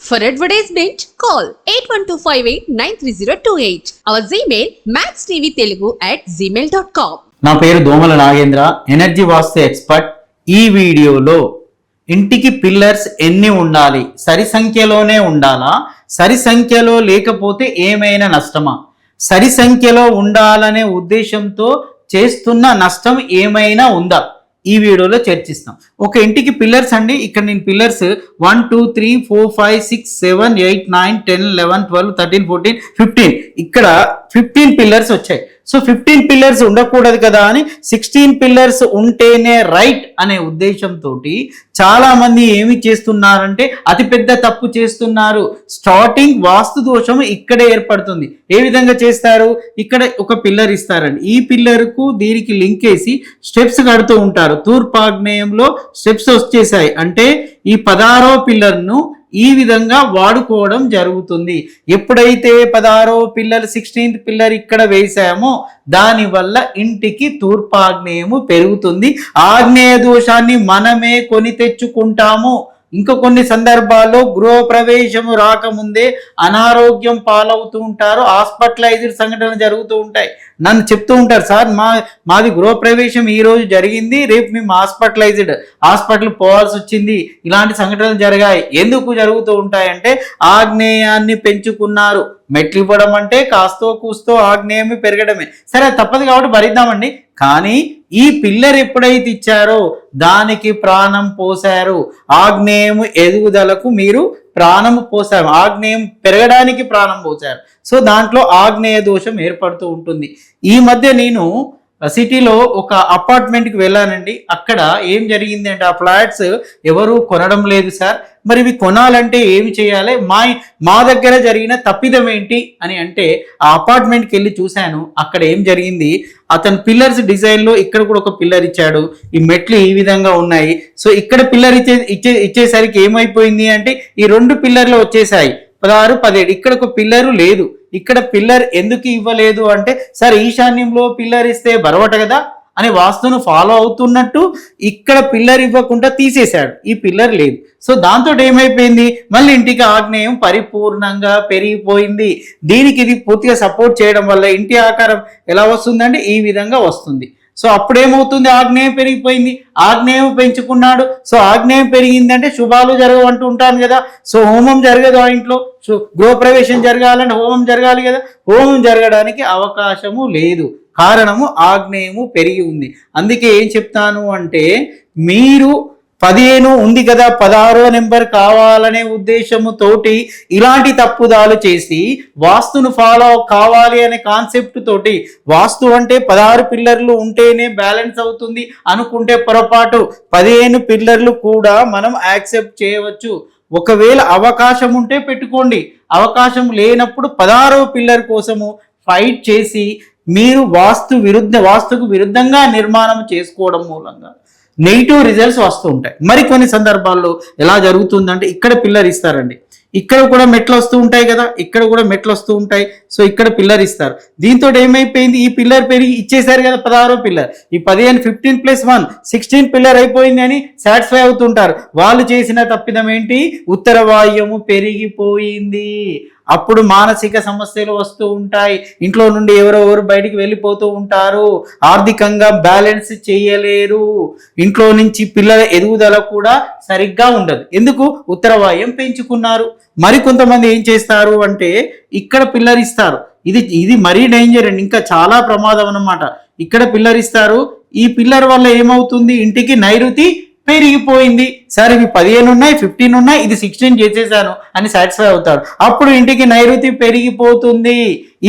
For advertisement, call 8125893028. Our Gmail, maxtvtelugu at gmail.com. నా పేరు దోమల నాగేంద్ర ఎనర్జీ వాస్తు ఎక్స్పర్ట్ ఈ వీడియోలో ఇంటికి పిల్లర్స్ ఎన్ని ఉండాలి? సరి సంఖ్యలోనే ఉండాలా? సరి సంఖ్యలో లేకపోతే ఏమైనా నష్టమా? సరి సంఖ్యలో ఉండాలనే ఉద్దేశంతో చేస్తున్న నష్టం ఏమైనా ఉందా? ఈ వీడియోలో చర్చిస్తాం. ఒక ఇంటికి పిల్లర్స్ అండి. ఇక్కడ నేను pillars one two three four five six seven eight nine ten eleven twelve thirteen fourteen fifteen. ఇక్కడ ఫిఫ్టీన్ పిల్లర్స్ వచ్చాయి. సో ఫిఫ్టీన్ పిల్లర్స్ ఉండకూడదు కదా అని సిక్స్టీన్ పిల్లర్స్ ఉంటేనే రైట్ అనే ఉద్దేశంతో చాలా మంది ఏమి చేస్తున్నారంటే అతిపెద్ద తప్పు చేస్తున్నారు. స్టార్టింగ్ వాస్తు దోషం ఇక్కడే ఏర్పడుతుంది. ఏ విధంగా చేస్తారు? ఇక్కడ ఒక పిల్లర్ ఇస్తారండి. ఈ పిల్లర్కు దీనికి లింక్ వేసి స్టెప్స్ కడుతూ ఉంటారు. తూర్పాగ్నేయంలో స్టెప్స్ వచ్చేసాయి. అంటే ఈ పదహారో పిల్లర్ను ఈ విధంగా వాడుకోవడం జరుగుతుంది. ఎప్పుడైతే పదహారో పిల్లర్ సిక్స్టీన్త్ పిల్లర్ ఇక్కడ వేసామో దానివల్ల ఇంటికి తూర్పాగ్నేయము పెరుగుతుంది. ఆగ్నేయ దోషాన్ని మనమే కొని తెచ్చుకుంటాము. ఇంకా కొన్ని సందర్భాల్లో గృహప్రవేశము రాకముందే అనారోగ్యం పాలవుతూ ఉంటారు హాస్పిటలైజ్డ్ సంఘటనలు జరుగుతూ ఉంటాయి. నన్ను చెప్తూ ఉంటారు సార్ మా మాది గృహప్రవేశం ఈరోజు జరిగింది రేపు మేము హాస్పిటలైజ్డ్ హాస్పిటల్ పోవాల్సి వచ్చింది ఇలాంటి సంఘటనలు జరిగాయి. ఎందుకు జరుగుతూ ఉంటాయంటే ఆగ్నేయాన్ని పెంచుకున్నారు. మెట్లు ఇవ్వడం అంటే కాస్తో కూస్తో ఆగ్నేయమే పెరగడమే. సరే తప్పదు కాబట్టి భరిద్దామండి. కానీ ఈ పిల్లర్ ఎప్పుడైతే ఇచ్చారో దానికి ప్రాణం పోశారు. ఆగ్నేయము ఎదుగుదలకు మీరు ప్రాణం పోసారు ఆగ్నేయం పెరగడానికి ప్రాణం పోసారు సో దాంట్లో ఆగ్నేయ దోషం ఏర్పడుతూ ఉంటుంది. ఈ మధ్య నేను సిటీలో ఒక అపార్ట్మెంట్కి వెళ్ళానండి. అక్కడ ఏం జరిగింది అంటే ఆ ఫ్లాట్స్ ఎవరు కొనడం లేదు సార్. మరి ఇవి కొనాలంటే ఏమి చేయాలి? మా మా దగ్గర జరిగిన తప్పిదం ఏంటి అని అంటే ఆ అపార్ట్మెంట్కి వెళ్ళి చూశాను. అక్కడ ఏం జరిగింది? అతను పిల్లర్స్ డిజైన్లో ఇక్కడ కూడా ఒక పిల్లర్ ఇచ్చాడు. ఈ మెట్లు ఈ విధంగా ఉన్నాయి. సో ఇక్కడ పిల్లర్ ఇచ్చే ఇచ్చే ఇచ్చేసరికి ఏమైపోయింది అంటే ఈ రెండు పిల్లర్లు వచ్చేసాయి. పదహారు పదిహేడు. ఇక్కడ ఒక పిల్లరు లేదు. ఇక్కడ పిల్లర్ ఎందుకు ఇవ్వలేదు అంటే సార్ ఈశాన్యంలో పిల్లర్ ఇస్తే బరవట కదా అని వాస్తును ఫాలో అవుతున్నట్టు ఇక్కడ పిల్లర్ ఇవ్వకుండా తీసేశాడు. ఈ పిల్లర్ లేదు. సో దాంతో ఏమైపోయింది? మళ్ళీ ఇంటికి ఆగ్నేయం పరిపూర్ణంగా పెరిగిపోయింది. దీనికి ఇది పూర్తిగా సపోర్ట్ చేయడం వల్ల ఇంటి ఆకారం ఎలా వస్తుందంటే ఈ విధంగా వస్తుంది. సో అప్పుడేమవుతుంది? ఆగ్నేయం పెరిగిపోయింది. ఆగ్నేయం పెంచుకున్నాడు. సో ఆగ్నేయం పెరిగిందంటే శుభాలు జరగవు అంటూ ఉంటాను కదా. సో హోమం జరగదు ఆ ఇంట్లో. సో గృహప్రవేశం జరగాలని హోమం జరగాలి కదా? హోమం జరగడానికి అవకాశము లేదు. కారణము ఆగ్నేయము పెరిగి ఉంది. అందుకే ఏం చెప్తాను అంటే మీరు పదిహేను ఉంది కదా పదహారో నెంబర్ కావాలనే ఉద్దేశముతోటి ఇలాంటి తప్పుదాలు చేసి వాస్తును ఫాలో కావాలి అనే కాన్సెప్ట్ తోటి వాస్తు అంటే పదహారు పిల్లర్లు ఉంటేనే బ్యాలెన్స్ అవుతుంది అనుకుంటే పొరపాటు. పదిహేను పిల్లర్లు కూడా మనం యాక్సెప్ట్ చేయవచ్చు. ఒకవేళ అవకాశం ఉంటే పెట్టుకోండి. అవకాశం లేనప్పుడు పదహారవ పిల్లర్ కోసము ఫైట్ చేసి మీరు వాస్తు విరుద్ధ వాస్తుకు విరుద్ధంగా నిర్మాణం చేసుకోవడం మూలంగా నెగిటివ్ రిజల్ట్స్ వస్తూ ఉంటాయి. మరి కొన్ని సందర్భాల్లో ఎలా జరుగుతుందంటే ఇక్కడ పిల్లర్ ఇస్తారండి. ఇక్కడ కూడా మెట్లు వస్తూ ఉంటాయి కదా ఇక్కడ కూడా మెట్లు వస్తూ ఉంటాయి. సో ఇక్కడ పిల్లర్ ఇస్తారు. దీంతో ఏమైపోయింది? ఈ పిల్లర్ పెరిగి ఇచ్చేసారు కదా పదహారో పిల్లర్. ఈ పదిహేను fifteen plus one sixteen pillar అయిపోయింది అని సాటిస్ఫై అవుతుంటారు. వాళ్ళు చేసిన తప్పిదం ఏంటి? ఉత్తర వాయుము పెరిగిపోయింది. అప్పుడు మానసిక సమస్యలు వస్తూ ఉంటాయి. ఇంట్లో నుండి ఎవరెవరు బయటికి వెళ్ళిపోతూ ఉంటారు. ఆర్థికంగా బ్యాలెన్స్ చేయలేరు. ఇంట్లో నుంచి పిల్లల ఎదుగుదల కూడా సరిగ్గా ఉండదు. ఎందుకు? ఉత్తరవాయం పెంచుకున్నారు. మరి కొంతమంది ఏం చేస్తారు అంటే ఇక్కడ పిల్లరిస్తారు. ఇది ఇది మరీ డేంజర్ అండి. ఇంకా చాలా ప్రమాదం అన్నమాట. ఇక్కడ పిల్లరిస్తారు. ఈ పిల్లర్ వల్ల ఏమవుతుంది? ఇంటికి నైరుతి పెరిగిపోయింది. సరే ఇవి పదిహేను ఉన్నాయి ఫిఫ్టీన్ ఉన్నాయి ఇది సిక్స్టీన్ చేసేసాను అని సాటిస్ఫై అవుతాడు. అప్పుడు ఇంటికి నైరుతి పెరిగిపోతుంది.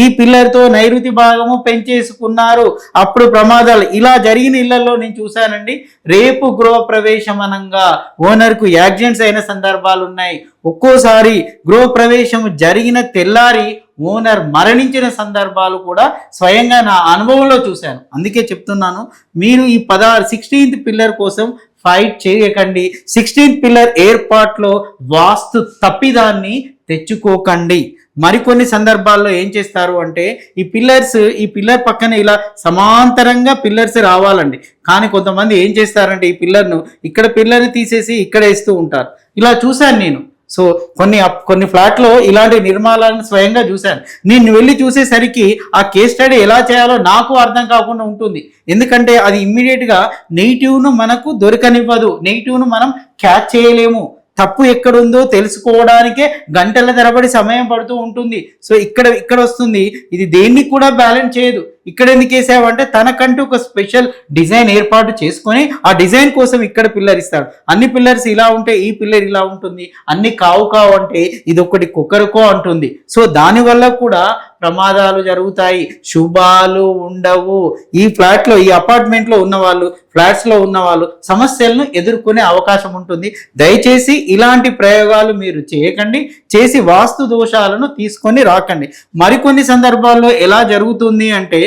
ఈ పిల్లర్తో నైరుతి భాగము పెంచేసుకున్నారు. అప్పుడు ప్రమాదాలు. ఇలా జరిగిన ఇళ్ళలో నేను చూశానండి రేపు గృహ ప్రవేశం అనంగా ఓనర్కు యాక్సిడెంట్స్ అయిన సందర్భాలు ఉన్నాయి. ఒక్కోసారి గృహ ప్రవేశం జరిగిన తెల్లారి ఓనర్ మరణించిన సందర్భాలు కూడా స్వయంగా నా అనుభవంలో చూశాను. అందుకే చెప్తున్నాను మీరు ఈ పదహారు సిక్స్టీన్త్ పిల్లర్ కోసం ఫైట్ చేయకండి. సిక్స్టీన్త్ పిల్లర్ ఏర్పాట్లో వాస్తు తప్పిదాన్ని తెచ్చుకోకండి. మరికొన్ని సందర్భాల్లో ఏం చేస్తారు అంటే ఈ పిల్లర్స్ ఈ పిల్లర్ పక్కన ఇలా సమాంతరంగా పిల్లర్స్ రావాలండి. కానీ కొంతమంది ఏం చేస్తారంటే ఈ పిల్లర్ను ఇక్కడ పిల్లర్ని తీసేసి ఇక్కడ వేస్తూ ఉంటారు. ఇలా చూశాను నేను. సో కొన్ని కొన్ని ఫ్లాట్లో ఇలాంటి నిర్మాణాలను స్వయంగా చూశాను. నేను వెళ్ళి చూసేసరికి ఆ కేస్ స్టడీ ఎలా చేయాలో నాకు అర్థం కాకుండా ఉంటుంది. ఎందుకంటే అది ఇమ్మీడియట్గా నెగిటివ్ను మనకు దొరకనివ్వదు. నెగిటివ్ను మనం క్యాచ్ చేయలేము. తప్పు ఎక్కడుందో తెలుసుకోవడానికే గంటల తరబడి సమయం పడుతూ ఉంటుంది. సో ఇక్కడ ఇక్కడ వస్తుంది ఇది దేన్ని కూడా బ్యాలెన్స్ చేయదు. ఇక్కడ ఎందుకు వేసావంటే తనకంటూ ఒక స్పెషల్ డిజైన్ ఏర్పాటు చేసుకొని ఆ డిజైన్ కోసం ఇక్కడ పిల్లర్ ఇస్తాడు. అన్ని పిల్లర్స్ ఇలా ఉంటే ఈ పిల్లర్ ఇలా ఉంటుంది. అన్ని కావు కావు అంటే ఇది ఒకటి కుక్కరుకో అంటుంది. సో దానివల్ల కూడా ప్రమాదాలు జరుగుతాయి. శుభాలు ఉండవు. ఈ ఫ్లాట్లో ఈ అపార్ట్మెంట్లో ఉన్న వాళ్ళు ఫ్లాట్స్లో ఉన్న వాళ్ళు సమస్యలను ఎదుర్కొనే అవకాశం ఉంటుంది. దయచేసి ఇలాంటి ప్రయోగాలు మీరు చేయకండి. చేసి వాస్తు దోషాలను తీసుకొని రాకండి. మరికొన్ని సందర్భాల్లో ఎలా జరుగుతుంది అంటే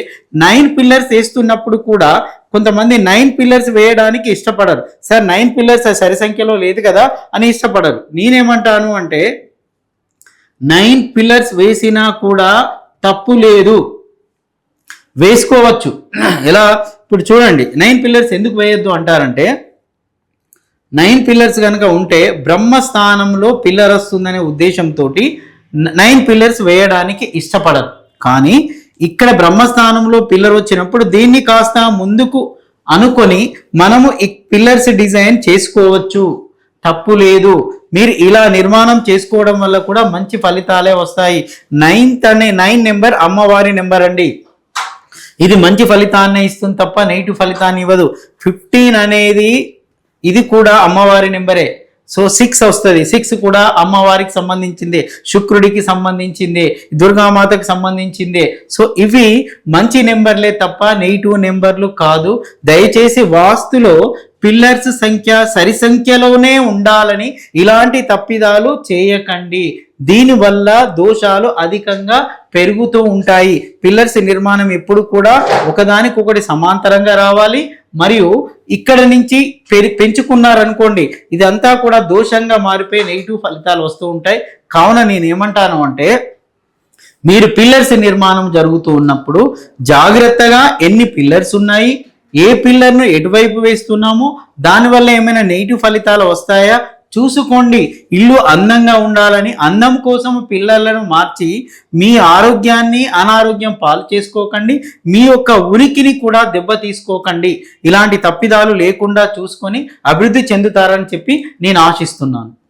నైన్ పిల్లర్స్ వేస్తున్నప్పుడు కూడా కొంతమంది నైన్ పిల్లర్స్ వేయడానికి ఇష్టపడరు. సార్ నైన్ పిల్లర్స్ సరి సంఖ్యలో లేదు కదా అని ఇష్టపడరు. నేనేమంటాను అంటే నైన్ పిల్లర్స్ వేసినా కూడా తప్పు లేదు. వేసుకోవచ్చు. ఎలా? ఇప్పుడు చూడండి నైన్ పిల్లర్స్ ఎందుకు వేయొద్దు అంటారంటే నైన్ పిల్లర్స్ కనుక ఉంటే బ్రహ్మస్థానంలో పిల్లర్ వస్తుందనే ఉద్దేశంతో నైన్ పిల్లర్స్ వేయడానికి ఇష్టపడరు. కానీ ఇక్కడ బ్రహ్మస్థానంలో పిల్లర్ వచ్చినప్పుడు దీన్ని కాస్త ముందుకు అనుకొని మనము ఈ పిల్లర్స్ డిజైన్ చేసుకోవచ్చు. తప్పు లేదు. మీరు ఇలా నిర్మాణం చేసుకోవడం వల్ల కూడా మంచి ఫలితాలే వస్తాయి. నైన్త్ అనే నైన్ నెంబర్ అమ్మవారి నెంబర్ అండి. ఇది మంచి ఫలితాన్ని ఇస్తుంది తప్ప నెగిటివ్ ఫలితాన్ని ఇవ్వదు. ఫిఫ్టీన్ అనేది ఇది కూడా అమ్మవారి నెంబరే సో సిక్స్ వస్తుంది. సిక్స్ కూడా అమ్మవారికి సంబంధించిందే. శుక్రుడికి సంబంధించిందే. దుర్గామాతకి సంబంధించిందే. సో ఇవి మంచి నెంబర్లే తప్ప నెగిటివ్ నెంబర్లు కాదు. దయచేసి వాస్తులో పిల్లర్స్ సంఖ్య సరి సంఖ్యలోనే ఉండాలని ఇలాంటి తప్పిదాలు చేయకండి. దీనివల్ల దోషాలు అధికంగా పెరుగుతూ ఉంటాయి. పిల్లర్స్ నిర్మాణం ఎప్పుడు కూడా ఒకదానికొకటి సమాంతరంగా రావాలి. మరియు ఇక్కడ నుంచి పెరి పెంచుకున్నారనుకోండి ఇదంతా కూడా దోషంగా మారిపోయి నెగిటివ్ ఫలితాలు వస్తూ ఉంటాయి. కావున నేను ఏమంటాను అంటే మీరు పిల్లర్స్ నిర్మాణం జరుగుతూ ఉన్నప్పుడు జాగ్రత్తగా ఎన్ని పిల్లర్స్ ఉన్నాయి ఏ పిల్లర్ను ఎటువైపు వేస్తున్నామో దానివల్ల ఏమైనా నెగిటివ్ ఫలితాలు వస్తాయా? చూసుకోండి. ఇల్లు అందంగా ఉండాలని అందం కోసం పిల్లలను మార్చి మీ ఆరోగ్యాన్ని అనారోగ్యం పాలు చేసుకోకండి. మీ యొక్క ఉనికిని కూడా దెబ్బ తీసుకోకండి. ఇలాంటి తప్పిదాలు లేకుండా చూసుకొని అభివృద్ధి చెందుతారని చెప్పి నేను ఆశిస్తున్నాను.